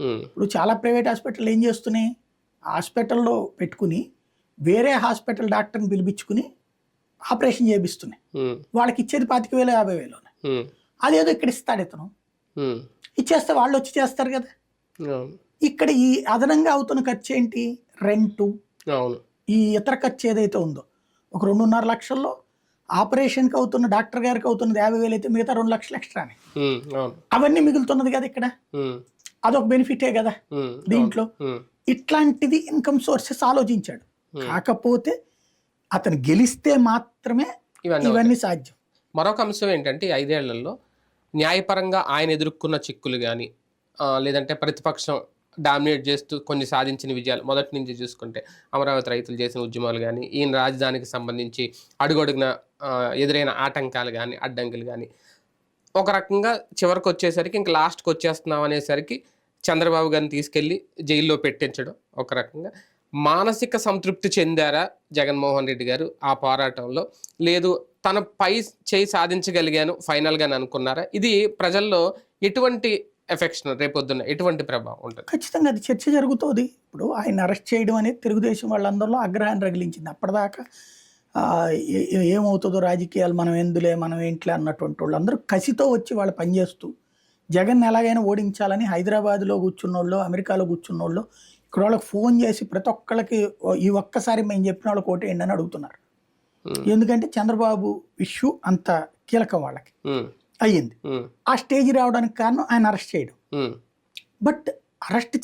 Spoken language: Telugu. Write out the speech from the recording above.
ఉమ్, ఇప్పుడు చాలా ప్రైవేట్ హాస్పిటల్ ఏం చేస్తున్నాయి? హాస్పిటల్లో పెట్టుకుని వేరే హాస్పిటల్ డాక్టర్ని పిలిపించుకుని ఆపరేషన్ చేపిస్తున్నాయి. ఉమ్, వాళ్ళకి ఇచ్చేది పాతిక వేలు యాభై వేలు ఉమ్, అదేదో ఇక్కడ ఇస్తాడు ఇతను. ఇచ్చేస్తే వాళ్ళు వచ్చి చేస్తారు కదా. ఇక్కడ ఈ అదనంగా అవుతున్న ఖర్చు ఏంటి? రెంటు. ఈ ఇతర ఖర్చు ఏదైతే ఉందో ఒక రెండున్నర లక్షల్లో ఆపరేషన్కి అవుతున్న డాక్టర్ గారికి అవుతున్నది యాభై వేలు అయితే మిగతా రెండు లక్షలు ఎక్స్ట్రానే. అవన్నీ మిగులుతున్నది కదా ఇక్కడ. అదొక బెనిఫిటే కదా దీంట్లో. ఇట్లాంటిది ఇన్కమ్ సోర్సెస్ ఆలోచించాడు. కాకపోతే అతను గెలిస్తే మాత్రమే ఇవన్నీ సాధ్యం. మరొక అంశం ఏంటంటే ఐదేళ్ళలో న్యాయపరంగా ఆయన ఎదుర్కొన్న చిక్కులు కానీ లేదంటే ప్రతిపక్షం డామినేట్ చేస్తూ కొన్ని సాధించిన విజయాలు మొదటి నుంచి చూసుకుంటే అమరావతి రైతులు చేసిన ఉద్యమాలు కానీ ఈయన రాజధానికి సంబంధించి అడుగడుగున ఎదురైన ఆటంకాలు కానీ అడ్డంకులు కానీ ఒక రకంగా చివరికి వచ్చేసరికి ఇంక లాస్ట్కి వచ్చేస్తున్నాం అనేసరికి చంద్రబాబు గారిని తీసుకెళ్ళి జైల్లో పెట్టించడం ఒక రకంగా. మానసిక సంతృప్తి చెందారా జగన్మోహన్ రెడ్డి గారు ఆ పోరాటంలో? లేదు తన పై చేయి సాధించగలిగాను ఫైనల్గా అనుకున్నారా? ఇది ప్రజల్లో ఎటువంటి ఎఫెక్షన్ రేపొద్దున ఎటువంటి ప్రభావం ఉంటుంది? ఖచ్చితంగా అది చర్చ జరుగుతుంది. ఇప్పుడు ఆయన అరెస్ట్ చేయడం అనేది తెలుగుదేశం వాళ్ళందరిలో ఆగ్రహాన్ని రగిలించింది. అప్పటిదాకా ఏమవుతుందో రాజకీయాలు మనం ఎందులే మనం ఏంట్లే అన్నటువంటి వాళ్ళు అందరూ కసితో వచ్చి వాళ్ళు పనిచేస్తూ జగన్ ఎలాగైనా ఓడించాలని హైదరాబాద్లో కూర్చున్నోళ్ళు అమెరికాలో కూర్చున్నోళ్ళు ఇక్కడ వాళ్ళకి ఫోన్ చేసి ప్రతి ఒక్కళ్ళకి "ఓ, ఈ ఒక్కసారి మేము చెప్పిన వాళ్ళకి ఓటేయండి అని అడుగుతున్నారు. ఎందుకంటే చంద్రబాబు ఇష్యూ అంత కీలకం వాళ్ళకి. అయ్యింది. ఆ స్టేజ్ రావడానికి కారణం ఆయన అరెస్ట్ చేయడం. But arrest